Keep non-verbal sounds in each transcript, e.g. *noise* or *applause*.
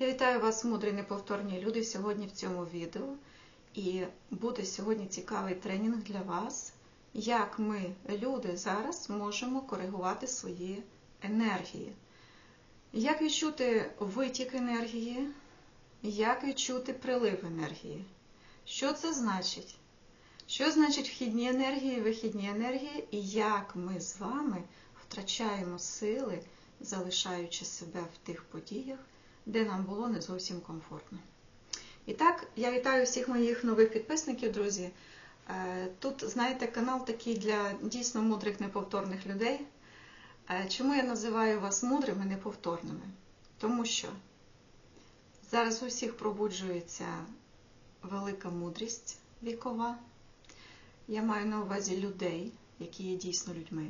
Я вітаю вас, мудрі неповторні люди, сьогодні в цьому відео. І буде сьогодні цікавий тренінг для вас, як ми, люди, зараз можемо коригувати свої енергії. Як відчути витік енергії, як відчути прилив енергії. Що це значить? Що значить вхідні енергії, вихідні енергії, і як ми з вами втрачаємо сили, залишаючи себе в тих подіях, де нам було не зовсім комфортно. І так, я вітаю всіх моїх нових підписників, друзі. Е, Тут, знаєте, канал такий для дійсно мудрих неповторних людей. Е, Чому я називаю вас мудрими неповторними? Тому що зараз у всіх пробуджується велика мудрість вікова. Я маю на увазі людей, які є дійсно людьми,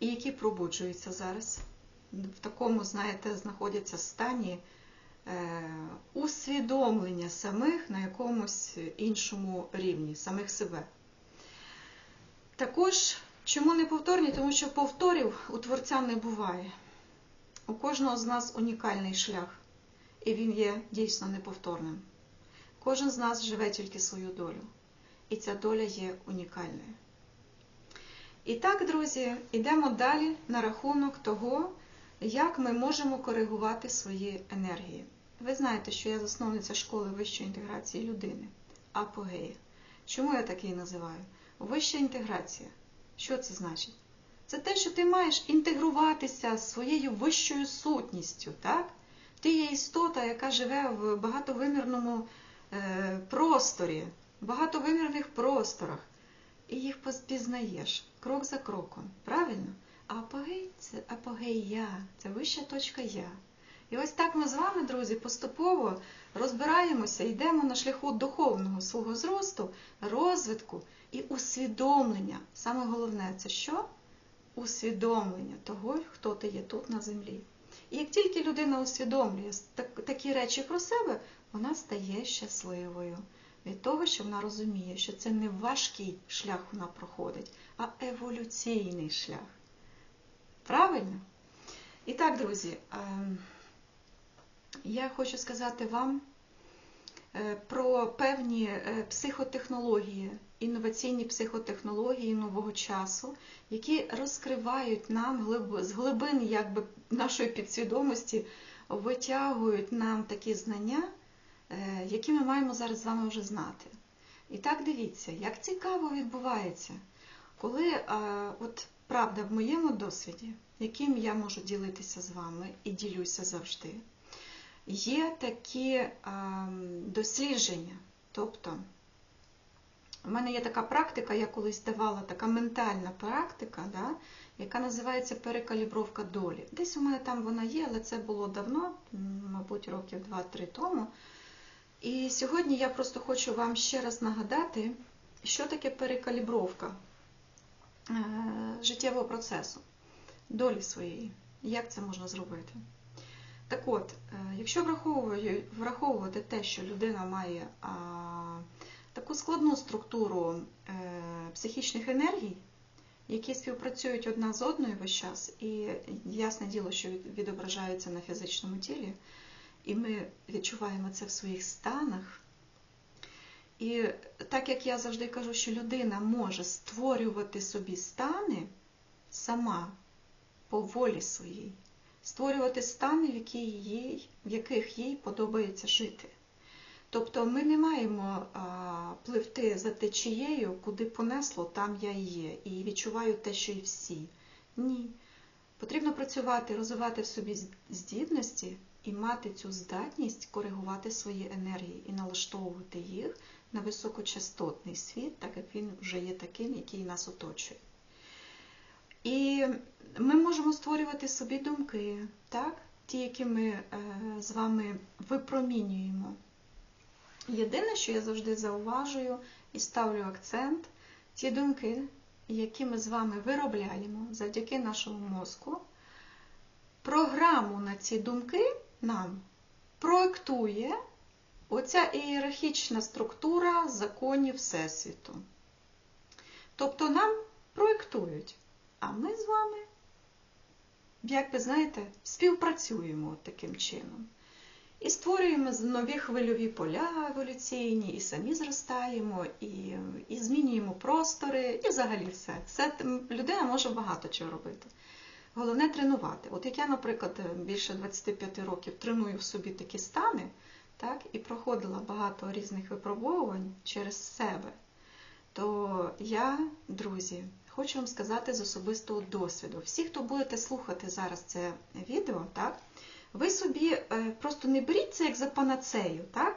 і які пробуджуються зараз. В такому, знаєте, знаходяться стані е, усвідомлення самих на якомусь іншому рівні, самих себе. Також, чому не повторні? Тому що повторів у творця не буває. У кожного з нас унікальний шлях, і він є дійсно неповторним. Кожен з нас живе тільки свою долю, і ця доля є унікальною. І так, друзі, йдемо далі на рахунок того, як ми можемо коригувати свої енергії. Ви знаєте, що я засновниця школи вищої інтеграції людини, апогея. Чому я так її називаю? Вища інтеграція. Що це значить? Це те, що ти маєш інтегруватися з своєю вищою сутністю. так? Ти є істота, яка живе в багатовимірному е, просторі, багатовимірних просторах. І їх пізнаєш крок за кроком. Правильно? Апогей це апогей я, це вища точка я. І ось так ми з вами, друзі, поступово розбираємося, йдемо на шляху духовного свого зросту, розвитку і усвідомлення. Саме головне це що? Усвідомлення того, хто ти є тут на землі. І як тільки людина усвідомлює такі речі про себе, вона стає щасливою від того, що вона розуміє, що це не важкий шлях вона проходить, а еволюційний шлях. Правильно? І так, друзі, я хочу сказати вам про певні психотехнології, інноваційні психотехнології нового часу, які розкривають нам з глибин якби, нашої підсвідомості, витягують нам такі знання, які ми маємо зараз з вами вже знати. І так дивіться, як цікаво відбувається, коли от правда в моєму досвіді, яким я можу ділитися з вами і ділюся завжди, є такі дослідження. Тобто, в мене є така практика, я колись давала така ментальна практика, да, яка називається перекалібровка долі. Десь у мене там вона є, але це було давно, мабуть, років 2-3 тому. І сьогодні я просто хочу вам ще раз нагадати, що таке перекалібровка життєвого процесу, долі своєї, як це можна зробити. Так от, якщо враховувати те, що людина має таку складну структуру е, психічних енергій, які співпрацюють одна з одною весь час, і ясне діло, що відображаються на фізичному тілі, і ми відчуваємо це в своїх станах. І так як я завжди кажу, що людина може створювати собі стани сама по волі своїй, створювати стани, в, які їй, в яких їй подобається жити. Тобто ми не маємо а, пливти за течією, куди понесло, там я і є, і відчуваю те, що і всі. Ні. Потрібно працювати, розвивати в собі здібності і мати цю здатність коригувати свої енергії і налаштовувати їх на високочастотний світ, так як він вже є таким, який нас оточує. І ми можемо створювати собі думки, так? ті, які ми е, з вами випромінюємо. Єдине, що я завжди зауважую і ставлю акцент, ті думки, які ми з вами виробляємо завдяки нашому мозку, програму на ці думки нам проектує оця ієрархічна структура законів Всесвіту. Тобто нам проєктують, а ми з вами, як ви знаєте, співпрацюємо таким чином. І створюємо нові хвильові поля еволюційні, і самі зростаємо, і, і змінюємо простори, і взагалі все. Це людина може багато чого робити. Головне тренувати. От як я, наприклад, більше 25 років треную в собі такі стани, так, і проходила багато різних випробовувань через себе, то я, друзі, хочу вам сказати з особистого досвіду. Всі, хто будете слухати зараз це відео, так, ви собі е, просто не беріть це як за панацею, так,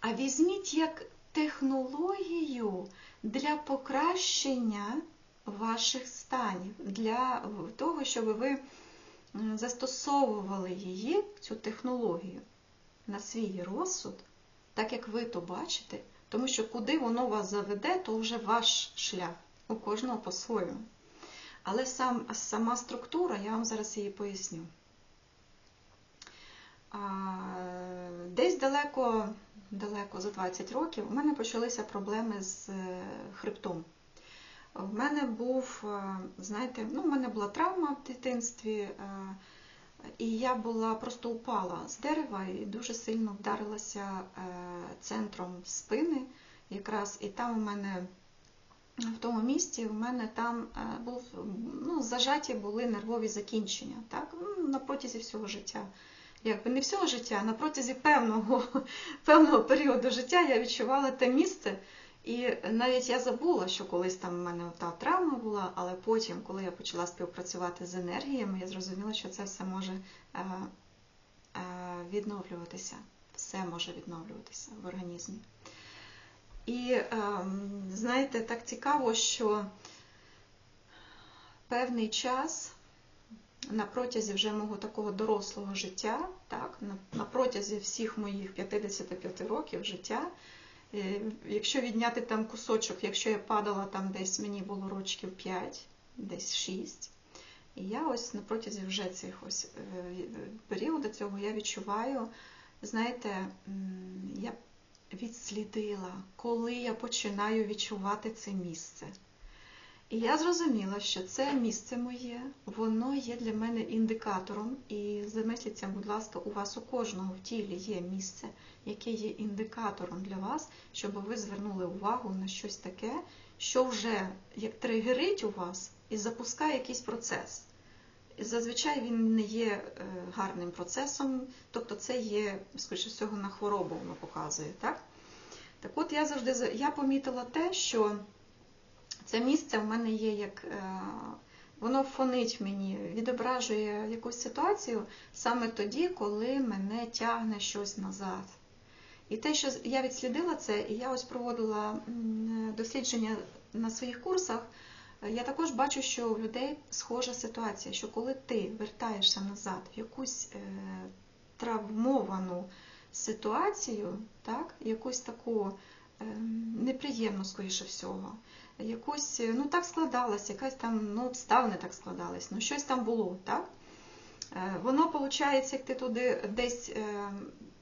а візьміть як технологію для покращення ваших станів, для того, щоб ви застосовували її, цю технологію, на свій розсуд, так як ви то бачите, тому що куди воно вас заведе, то вже ваш шлях, у кожного по-своєму. Але сам, сама структура, я вам зараз її поясню. А, Десь далеко, далеко за 20 років у мене почалися проблеми з е, хребтом. В мене був, е, знаєте, ну, в мене була травма в дитинстві, е, і я була просто упала з дерева і дуже сильно вдарилася е, центром спини, якраз, і там у мене в тому місці у мене там е, був ну, зажаті були нервові закінчення, так, ну, на протязі всього життя. Якби не всього життя, а на протязі певного, *laughs* певного періоду життя я відчувала те місце. І навіть я забула, що колись там в мене та травма була, але потім, коли я почала співпрацювати з енергіями, я зрозуміла, що це все може е, е, відновлюватися. Все може відновлюватися в організмі. І е, знаєте, так цікаво, що певний час на протязі вже мого такого дорослого життя, так, на, протязі всіх моїх 55 років життя, якщо відняти там кусочок, якщо я падала там десь мені було рочків 5, десь 6, і я ось на протязі вже цих ось е, періоду цього я відчуваю, знаєте, я відслідила, коли я починаю відчувати це місце. І я зрозуміла, що це місце моє, воно є для мене індикатором. І замисліться, будь ласка, у вас у кожного в тілі є місце, яке є індикатором для вас, щоб ви звернули увагу на щось таке, що вже як тригерить у вас і запускає якийсь процес. І зазвичай він не є е, гарним процесом, тобто це є, скоріше всього, на хворобу воно показує. Так, так от я завжди за- я помітила те, що це місце в мене є як е, воно фонить мені, відображує якусь ситуацію саме тоді, коли мене тягне щось назад. І те, що я відслідила це, і я ось проводила дослідження на своїх курсах, е, я також бачу, що у людей схожа ситуація, що коли ти вертаєшся назад в якусь е, травмовану ситуацію, так, якусь таку е, неприємну, скоріше всього, якусь, е, ну так складалось, якась там, ну, обставини так складались, ну щось там було, так? Е, Воно, виходить, як ти туди десь, е,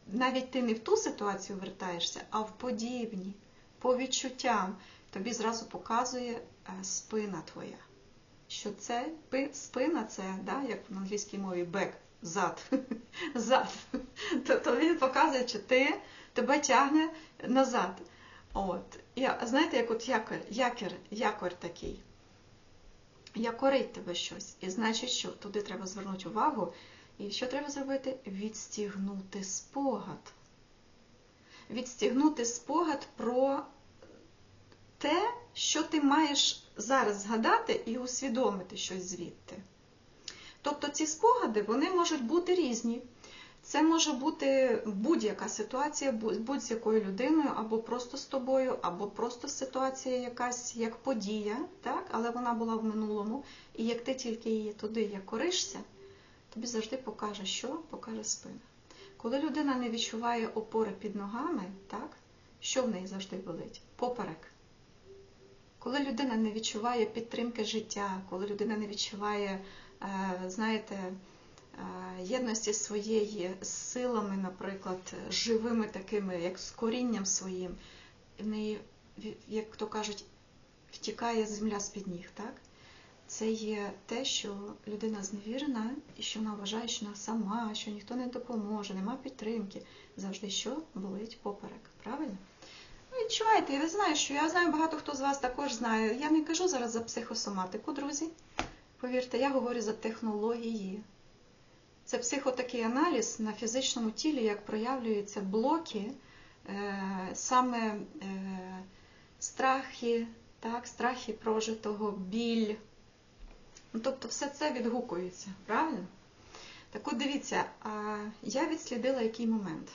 навіть ти не в ту ситуацію вертаєшся, а в подібні, по відчуттям, тобі зразу показує спина твоя. Що це спина, це, да, як в англійській мові back, зад. *laughs* зад. Тобто він показує, що ти тебе тягне назад. От. І, знаєте, як от якор, якір, якор такий. Якорить тебе щось. І значить, що туди треба звернути увагу. І що треба зробити? Відстігнути спогад. Відстігнути спогад про те, що ти маєш зараз згадати і усвідомити щось звідти. Тобто ці спогади вони можуть бути різні. Це може бути будь-яка ситуація з якою людиною, або просто з тобою, або просто ситуація якась як подія, так? але вона була в минулому. І як ти тільки її туди якоришся, тобі завжди покаже, що покаже спина. Коли людина не відчуває опори під ногами, так? що в неї завжди болить? Поперек. Коли людина не відчуває підтримки життя, коли людина не відчуває, е, знаєте, єдності своєї з силами, наприклад, живими такими, як з корінням своїм, в неї, як то кажуть, втікає земля з-під ніг, так? це є те, що людина зневірена і що вона вважає, що вона сама, що ніхто не допоможе, нема підтримки. Завжди що болить поперек. Правильно? Ну, відчуваєте, я знаю, що я знаю, багато хто з вас також знає. Я не кажу зараз за психосоматику, друзі. Повірте, я говорю за технології. Це психотакий аналіз на фізичному тілі, як проявлюються блоки, е, саме е, страхи, так, страхи прожитого, біль. Ну, тобто все це відгукується, правильно? Так от дивіться, я відслідила який момент.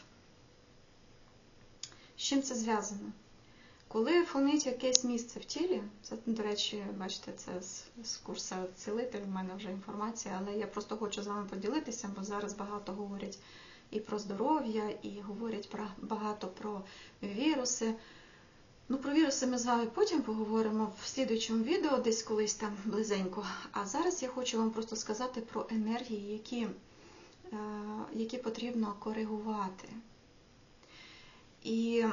З чим це зв'язано? Коли фонить якесь місце в тілі, це, до речі, бачите, це з, з курсу цілитель, в мене вже інформація, але я просто хочу з вами поділитися, бо зараз багато говорять і про здоров'я, і говорять про, багато про віруси. Ну, про віруси ми з вами потім поговоримо в слідуючому відео, десь колись там близенько. А зараз я хочу вам просто сказати про енергії, які, е, які потрібно коригувати. І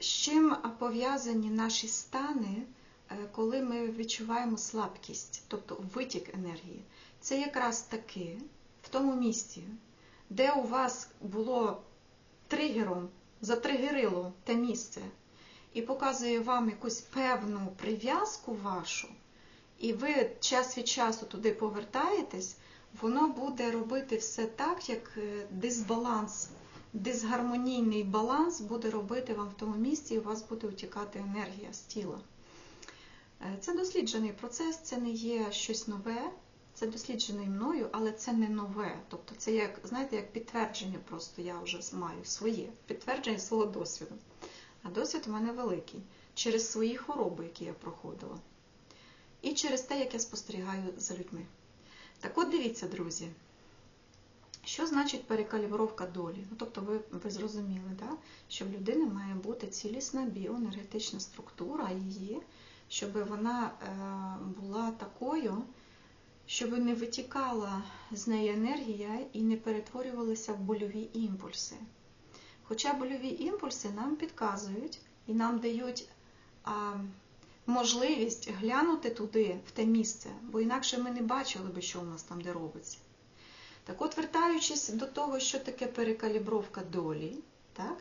з чим пов'язані наші стани, е, коли ми відчуваємо слабкість, тобто витік енергії. Це якраз таки в тому місці, де у вас було тригером, затригерило те місце, і показує вам якусь певну прив'язку вашу, і ви час від часу туди повертаєтесь, воно буде робити все так, як е, дисбаланс дисгармонійний баланс буде робити вам в тому місці, і у вас буде утікати енергія з тіла. Е, це досліджений процес, це не є щось нове, це досліджений мною, але це не нове. Тобто це як, знаєте, як підтвердження, просто я вже маю своє підтвердження свого досвіду. А досвід у мене великий через свої хвороби, які я проходила. І через те, як я спостерігаю за людьми. Так от дивіться, друзі. Що значить перекалібровка долі? Ну, Тобто ви ви зрозуміли, да? що в людини має бути цілісна біоенергетична структура її, щоб вона е, була такою, щоб не витікала з неї енергія і не перетворювалася в больові імпульси. Хоча больові імпульси нам підказують і нам дають а, можливість глянути туди, в те місце, бо інакше ми не бачили би, що у нас там де робиться. Так от, вертаючись до того, що таке перекалібровка долі, так,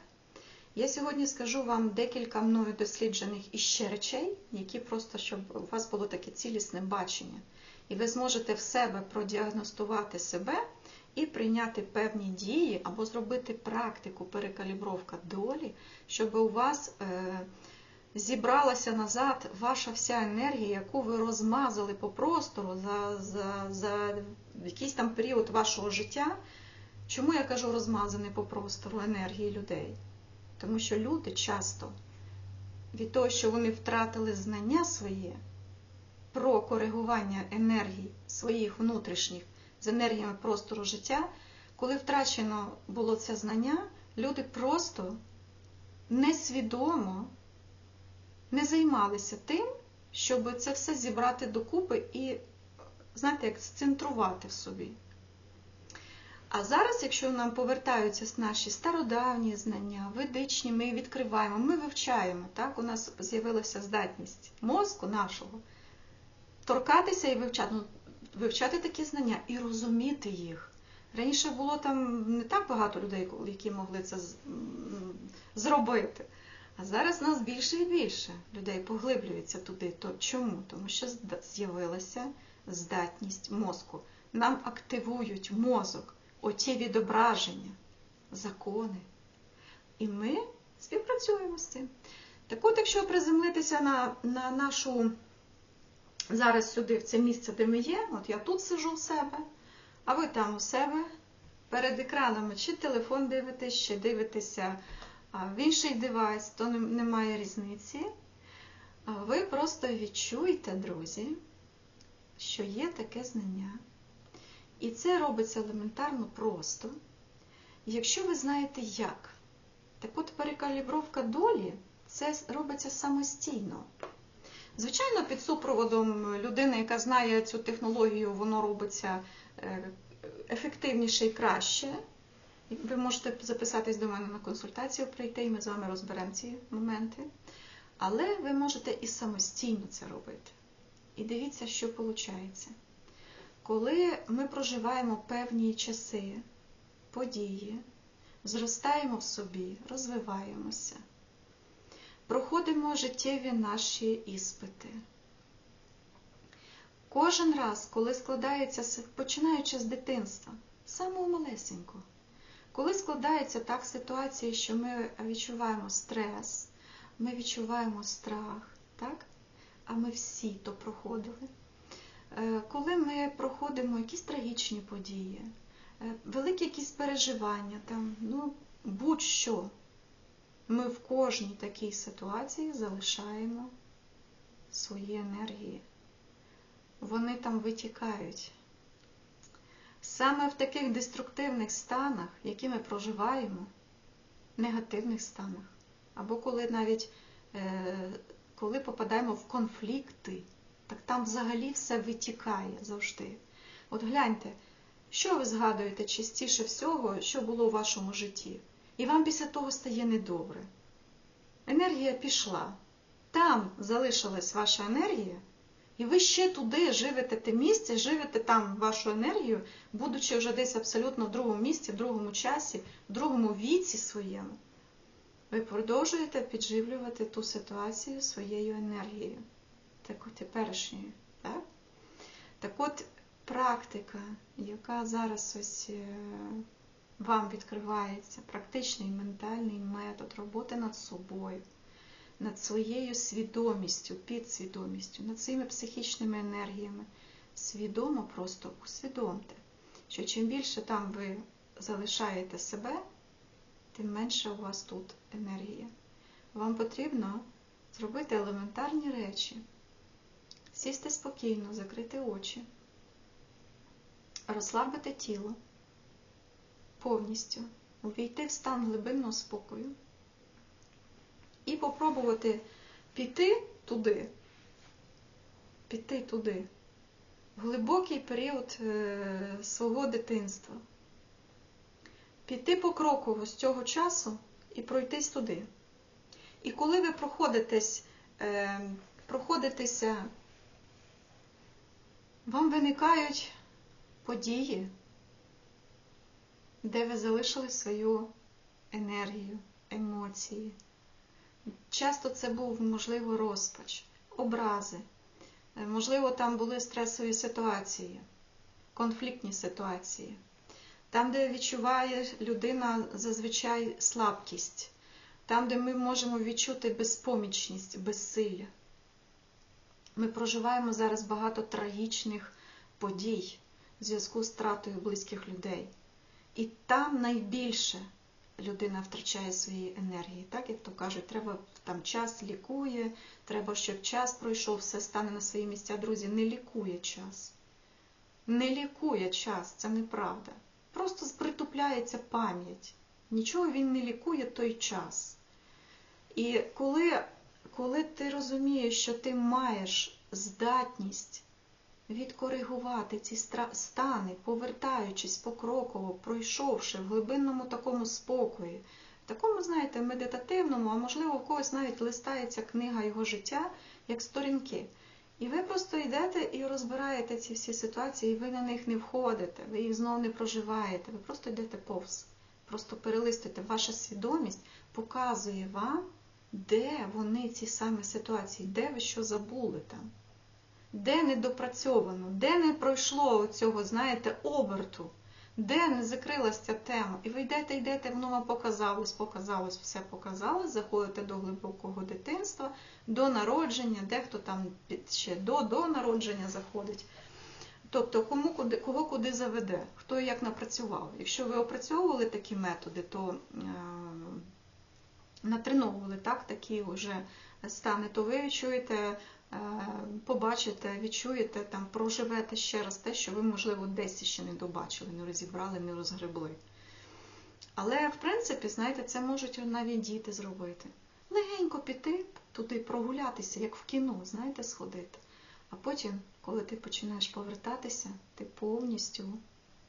я сьогодні скажу вам декілька мною досліджених іще речей, які просто, щоб у вас було таке цілісне бачення. І ви зможете в себе продіагностувати себе і прийняти певні дії, або зробити практику перекалібровка долі, щоб у вас. Е зібралася назад ваша вся енергія, яку ви розмазали по простору за, за, за якийсь там період вашого життя. Чому я кажу розмазаний по простору енергії людей? Тому що люди часто від того, що вони втратили знання своє про коригування енергії своїх внутрішніх з енергіями простору життя, коли втрачено було це знання, люди просто несвідомо не займалися тим, щоб це все зібрати докупи і, знаєте, як сцентрувати в собі. А зараз, якщо нам повертаються наші стародавні знання, ведичні, ми відкриваємо, ми вивчаємо, так, у нас з'явилася здатність мозку нашого торкатися і вивчати, ну, вивчати такі знання і розуміти їх. Раніше було там не так багато людей, які могли це зробити. А зараз нас більше і більше людей поглиблюється туди. То чому? Тому що з'явилася здатність мозку. Нам активують мозок, оті відображення, закони. І ми співпрацюємо з цим. Так от, якщо приземлитися на, на нашу зараз сюди, в це місце, де ми є, от я тут сижу в себе, а ви там у себе перед екранами чи телефон дивитесь, чи дивитеся в інший девайс, то немає різниці. Ви просто відчуйте, друзі, що є таке знання. І це робиться елементарно просто. Якщо ви знаєте як, так от перекалібровка долі це робиться самостійно. Звичайно, під супроводом людини, яка знає цю технологію, воно робиться е, ефективніше і краще. Ви можете записатись до мене на консультацію, прийти, і ми з вами розберемо ці моменти. Але ви можете і самостійно це робити. І дивіться, що виходить. Коли ми проживаємо певні часи, події, зростаємо в собі, розвиваємося, проходимо життєві наші іспити. Кожен раз, коли складається, починаючи з дитинства, самого малесенького, коли складається так ситуація, що ми відчуваємо стрес, ми відчуваємо страх, так? а ми всі то проходили. Е, Коли ми проходимо якісь трагічні події, е, великі якісь переживання, там, ну, будь-що, ми в кожній такій ситуації залишаємо свої енергії. Вони там витікають. Саме в таких деструктивних станах, які ми проживаємо, негативних станах, або коли навіть е, коли попадаємо в конфлікти, так там взагалі все витікає завжди. От гляньте, що ви згадуєте частіше всього, що було у вашому житті, і вам після того стає недобре. Енергія пішла, там залишилась ваша енергія. І ви ще туди живете те місце, живете там вашу енергію, будучи вже десь абсолютно в другому місці, в другому часі, в другому віці своєму. Ви продовжуєте підживлювати ту ситуацію своєю енергією, таку теперішньою. Так? так от практика, яка зараз ось вам відкривається, практичний ментальний метод роботи над собою над своєю свідомістю, підсвідомістю, над своїми психічними енергіями. Свідомо просто усвідомте, що чим більше там ви залишаєте себе, тим менше у вас тут енергія. Вам потрібно зробити елементарні речі, сісти спокійно, закрити очі, розслабити тіло повністю, увійти в стан глибинного спокою і попробувати піти туди, піти туди, в глибокий період е, свого дитинства. Піти покроково з цього часу і пройтись туди. І коли ви проходитесь, е, проходитеся, вам виникають події, де ви залишили свою енергію, емоції. Часто це був, можливо, розпач, образи, е, можливо, там були стресові ситуації, конфліктні ситуації, там, де відчуває людина зазвичай слабкість, там, де ми можемо відчути безпомічність, безсилля. Ми проживаємо зараз багато трагічних подій в зв'язку з втратою близьких людей. І там найбільше людина втрачає свої енергії. Так, як то кажуть, треба там час лікує, треба, щоб час пройшов, все стане на свої місця. Друзі, не лікує час. Не лікує час, це неправда. Просто притупляється пам'ять. Нічого він не лікує той час. І коли, коли ти розумієш, що ти маєш здатність відкоригувати ці стани, повертаючись покроково, пройшовши в глибинному такому спокої, в такому, знаєте, медитативному, а можливо, в когось навіть листається книга його життя, як сторінки. І ви просто йдете і розбираєте ці всі ситуації, і ви на них не входите, ви їх знову не проживаєте, ви просто йдете повз. Просто перелистуєте. Ваша свідомість показує вам, де вони ці самі ситуації, де ви що забули там де не допрацьовано, де не пройшло цього, знаєте, оберту, де не закрилася ця тема. І ви йдете, йдете, воно вам показалось, показалось, все показалось, заходите до глибокого дитинства, до народження, дехто там ще до до народження заходить. Тобто, кому куди, кого куди заведе, хто як напрацював. Якщо ви опрацьовували такі методи, то е, натреновували так, такі вже стани, то ви чуєте побачите, відчуєте, там, проживете ще раз те, що ви, можливо, десь ще не добачили, не розібрали, не розгребли. Але, в принципі, знаєте, це можуть навіть діти зробити. Легенько піти туди, прогулятися, як в кіно, знаєте, сходити. А потім, коли ти починаєш повертатися, ти повністю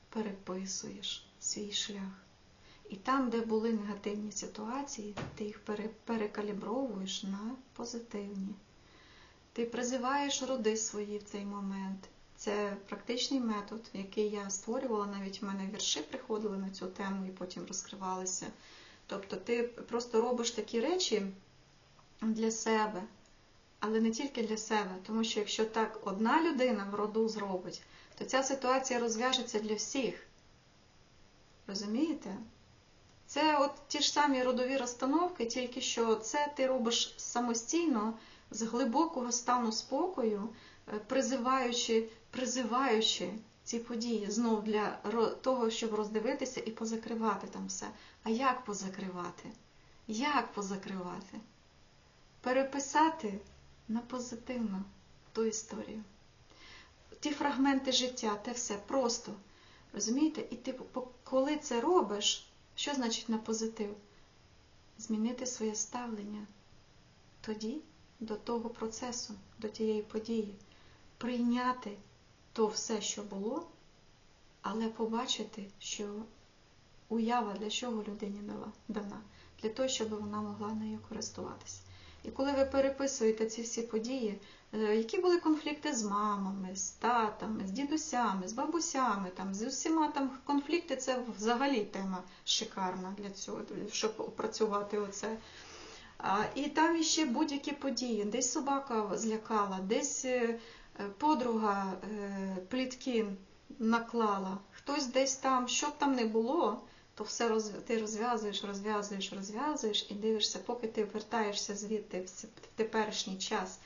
переписуєш свій шлях. І там, де були негативні ситуації, ти їх перекалібровуєш на позитивні. Ти призиваєш роди свої в цей момент. Це практичний метод, який я створювала. Навіть в мене вірші приходили на цю тему і потім розкривалися. Тобто ти просто робиш такі речі для себе, але не тільки для себе. Тому що якщо так одна людина в роду зробить, то ця ситуація розв'яжеться для всіх. Розумієте? Це от ті ж самі родові розстановки, тільки що це ти робиш самостійно з глибокого стану спокою, е, призиваючи, призиваючи ці події знов для того, щоб роздивитися і позакривати там все. А як позакривати? Як позакривати? Переписати на позитивно ту історію. Ті фрагменти життя, те все просто. Розумієте? І ти, коли це робиш, що значить на позитив? Змінити своє ставлення тоді до того процесу, до тієї події, прийняти то все, що було, але побачити, що уява для чого людині дана, для того, щоб вона могла нею користуватися. І коли ви переписуєте ці всі події, е, які були конфлікти з мамами, з татами, з дідусями, з бабусями, там, з усіма там конфлікти це взагалі тема шикарна для цього, щоб опрацювати оце. І там іще будь-які події. Десь собака злякала, десь е, подруга е, плітки наклала, хтось десь там, що б там не було то все роз... ти розв'язуєш, розв'язуєш, розв'язуєш і дивишся, поки ти вертаєшся звідти в теперішній час,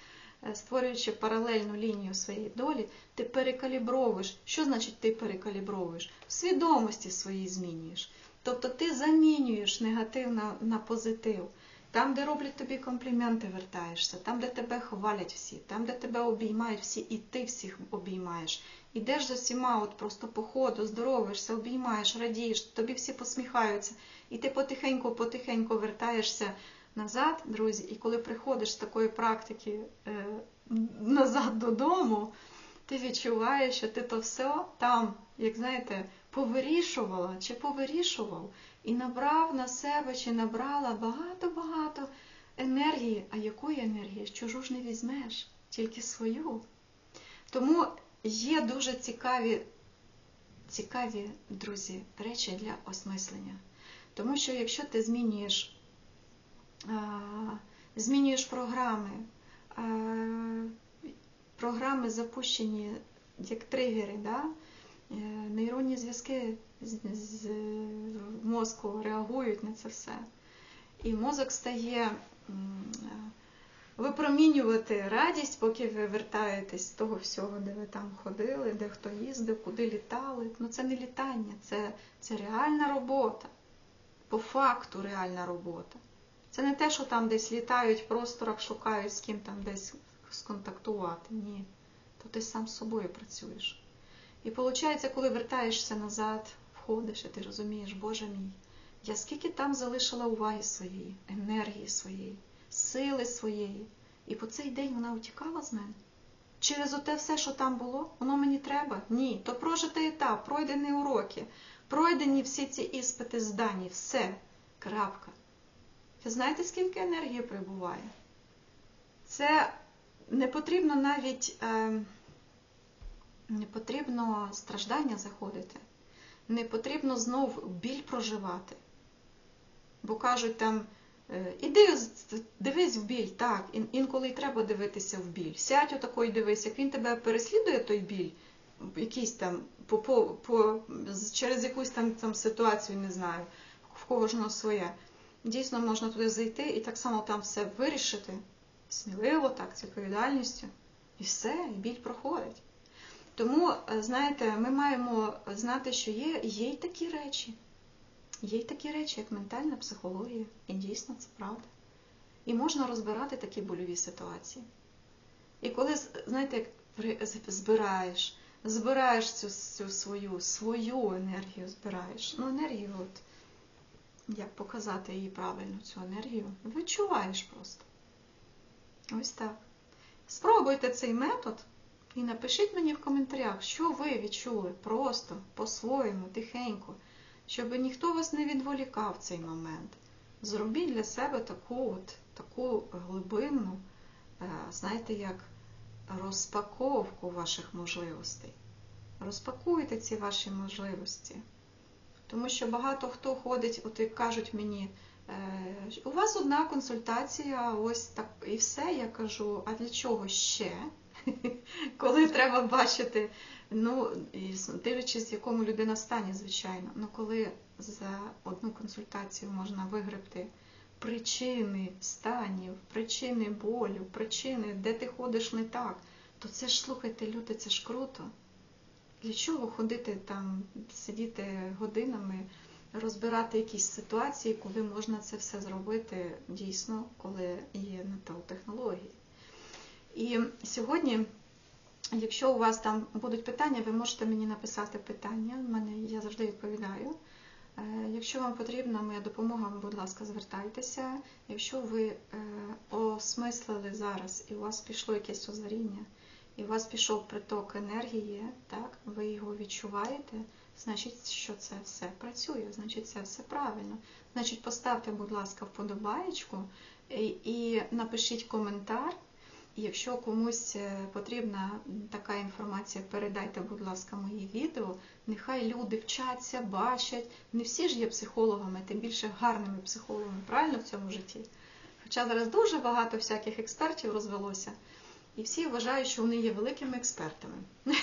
е, створюючи паралельну лінію своєї долі, ти перекалібровуєш. Що значить ти перекалібровуєш? В свідомості своїй змінюєш. Тобто ти замінюєш негатив на, на позитив. Там, де роблять тобі компліменти, вертаєшся, там, де тебе хвалять всі, там, де тебе обіймають всі, і ти всіх обіймаєш. Ідеш за всіма, от просто по ходу, здоровишся, обіймаєш, радієш, тобі всі посміхаються. І ти потихеньку-потихеньку вертаєшся назад, друзі, і коли приходиш з такої практики е, назад додому, ти відчуваєш, що ти то все там, як знаєте, повирішувала чи повирішував, і набрав на себе чи набрала багато-багато енергії. А якої енергії? Чужу ж не візьмеш, тільки свою. Тому є дуже цікаві, цікаві, друзі, речі для осмислення. Тому що якщо ти змінюєш, змінюєш програми, програми запущені як тригери, да? Е, нейронні зв'язки з мозку реагують на це все. І мозок стає випромінювати радість, поки ви вертаєтесь з того всього, де ви там ходили, де хто їздив, куди літали. Ну це не літання, це, це реальна робота. По факту реальна робота. Це не те, що там десь літають в просторах, шукають з ким там десь сконтактувати. Ні. То ти сам з собою працюєш. І виходить, коли вертаєшся назад, входиш, і ти розумієш, Боже мій, я скільки там залишила уваги своєї, енергії своєї сили своєї. І по цей день вона утікала з мене. Через оте все, що там було, воно мені треба? Ні. То прожитий етап, пройдені уроки, пройдені всі ці іспити здані, все. Крапка. Ви знаєте, скільки енергії прибуває? Це не потрібно навіть е, не потрібно страждання заходити, не потрібно знов біль проживати. Бо кажуть там. Е, іди, дивись в біль, так, інколи й треба дивитися в біль. Сядь отако і дивись, як він тебе переслідує, той біль, якийсь там, по, по, по, через якусь там там ситуацію, не знаю, в кожного своє. Дійсно, можна туди зайти і так само там все вирішити, сміливо, так, з відповідальністю. І все, і біль проходить. Тому, е, знаєте, ми маємо знати, що є, є й такі речі. Є й такі речі, як ментальна психологія, і дійсно це правда. І можна розбирати такі больові ситуації. І коли, знаєте, збираєш, збираєш цю, цю свою свою енергію, збираєш. Ну, енергію, от, як показати її правильно, цю енергію, відчуваєш просто. Ось так. Спробуйте цей метод і напишіть мені в коментарях, що ви відчули просто, по-своєму, тихенько щоб ніхто вас не відволікав цей момент. Зробіть для себе таку от, таку глибинну, е, знаєте, як розпаковку ваших можливостей. Розпакуйте ці ваші можливості. Тому що багато хто ходить, от і кажуть мені, е, у вас одна консультація, ось так і все. Я кажу, а для чого ще? *laughs* Коли треба бачити, ну, і дивлячись, в якому людина стані, звичайно. Ну, коли за одну консультацію можна вигребти причини станів, причини болю, причини, де ти ходиш не так, то це ж слухайте, люди, це ж круто. Для чого ходити там, сидіти годинами, розбирати якісь ситуації, коли можна це все зробити дійсно, коли є на то технології. І сьогодні, якщо у вас там будуть питання, ви можете мені написати питання. Мене я завжди відповідаю. Е, Якщо вам потрібна моя допомога, будь ласка, звертайтеся. Якщо ви е, осмислили зараз і у вас пішло якесь озаріння, і у вас пішов приток енергії, так, ви його відчуваєте, значить, що це все працює, значить, це все правильно. Значить, поставте, будь ласка, вподобаєчку і, і напишіть коментар. Якщо комусь е, потрібна така інформація, передайте, будь ласка, мої відео. Нехай люди вчаться, бачать. Не всі ж є психологами, тим більше гарними психологами, правильно в цьому житті. Хоча зараз дуже багато всяких експертів розвелося, і всі вважають, що вони є великими експертами. *laughs*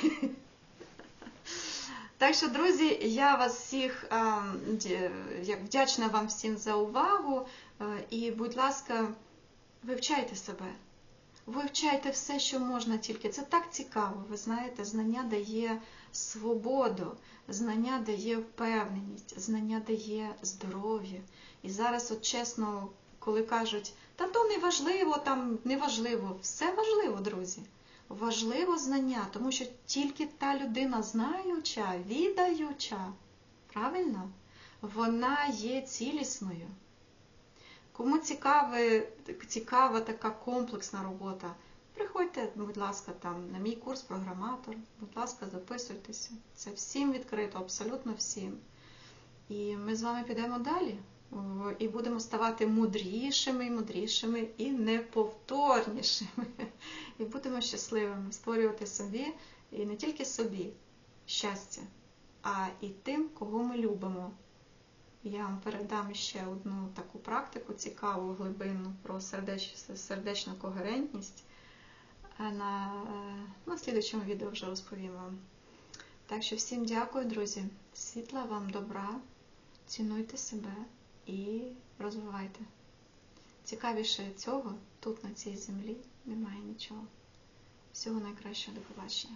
Так що, друзі, я вас всіх вдячна вам всім за увагу. Е, І, будь ласка, вивчайте себе. Вивчайте все, що можна тільки. Це так цікаво. Ви знаєте, знання дає свободу, знання дає впевненість, знання дає здоров'я. І зараз, от чесно, коли кажуть, та то не важливо, там не важливо, все важливо, друзі. Важливо знання, тому що тільки та людина знаюча, відаюча, правильно, вона є цілісною. Кому цікаве, цікава така комплексна робота, приходьте, будь ласка, там на мій курс програматор, будь ласка, записуйтеся. Це всім відкрито, абсолютно всім. І ми з вами підемо далі. І будемо ставати мудрішими, і мудрішими і неповторнішими. І будемо щасливими, створювати собі і не тільки собі щастя, а і тим, кого ми любимо. Я вам передам ще одну таку практику цікаву, глибинну про сердеч... сердечну когерентність. А На, на слідчому відео вже розповім вам. Так що всім дякую, друзі. Світла вам добра, цінуйте себе і розвивайте. Цікавіше цього тут, на цій землі, немає нічого. Всього найкращого до побачення.